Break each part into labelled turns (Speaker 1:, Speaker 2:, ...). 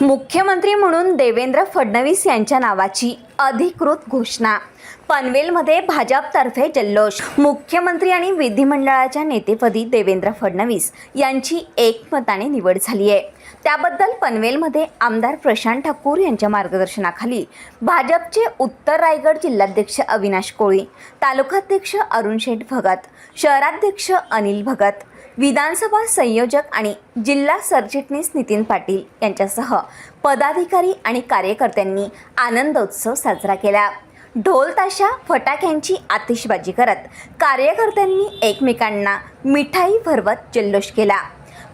Speaker 1: मुख्यमंत्री म्हणून देवेंद्र फडणवीस यांच्या नावाची अधिकृत घोषणा. पनवेलमध्ये भाजपतर्फे जल्लोष. मुख्यमंत्री आणि विधिमंडळाच्या नेतेपदी देवेंद्र फडणवीस यांची एकमताने निवड झाली आहे त्याबद्दल पनवेलमध्ये आमदार प्रशांत ठाकूर यांच्या मार्गदर्शनाखाली भाजपचे उत्तर रायगड जिल्हाध्यक्ष अविनाश कोळी तालुकाध्यक्ष अरुण शेठ भगत शहराध्यक्ष अनिल भगत विधानसभा संयोजक आणि जिल्हा सरचिटणीस नितीन पाटील यांच्यासह पदाधिकारी आणि कार्यकर्त्यांनी आनंदोत्सव साजरा केला. ढोल ताशा फटाक्यांची आतिषबाजी करत कार्यकर्त्यांनी एकमेकांना मिठाई भरवत जल्लोष केला.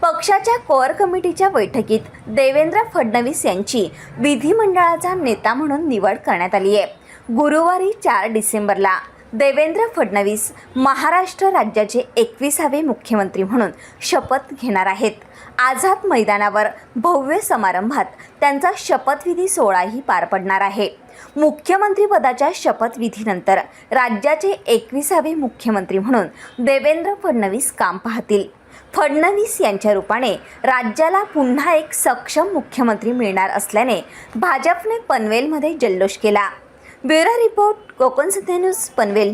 Speaker 1: पक्षाच्या कोअर कमिटीच्या बैठकीत देवेंद्र फडणवीस यांची विधिमंडळाचा नेता म्हणून निवड करण्यात आली आहे गुरुवारी चार डिसेंबरला देवेंद्र फडणवीस महाराष्ट्र राज्याचे एकविसावे मुख्यमंत्री म्हणून शपथ घेणार आहेत. आझाद मैदानावर भव्य समारंभात त्यांचा शपथविधी सोहळाही पार पडणार आहे. मुख्यमंत्रीपदाच्या शपथविधीनंतर राज्याचे एकविसावे मुख्यमंत्री म्हणून देवेंद्र फडणवीस काम पाहतील. फडणवीस यांच्या रूपाने राज्याला पुन्हा एक सक्षम मुख्यमंत्री मिळणार असल्याने भाजपने पनवेलमध्ये जल्लोष केला. Bureau report Konkan Satya Panvel.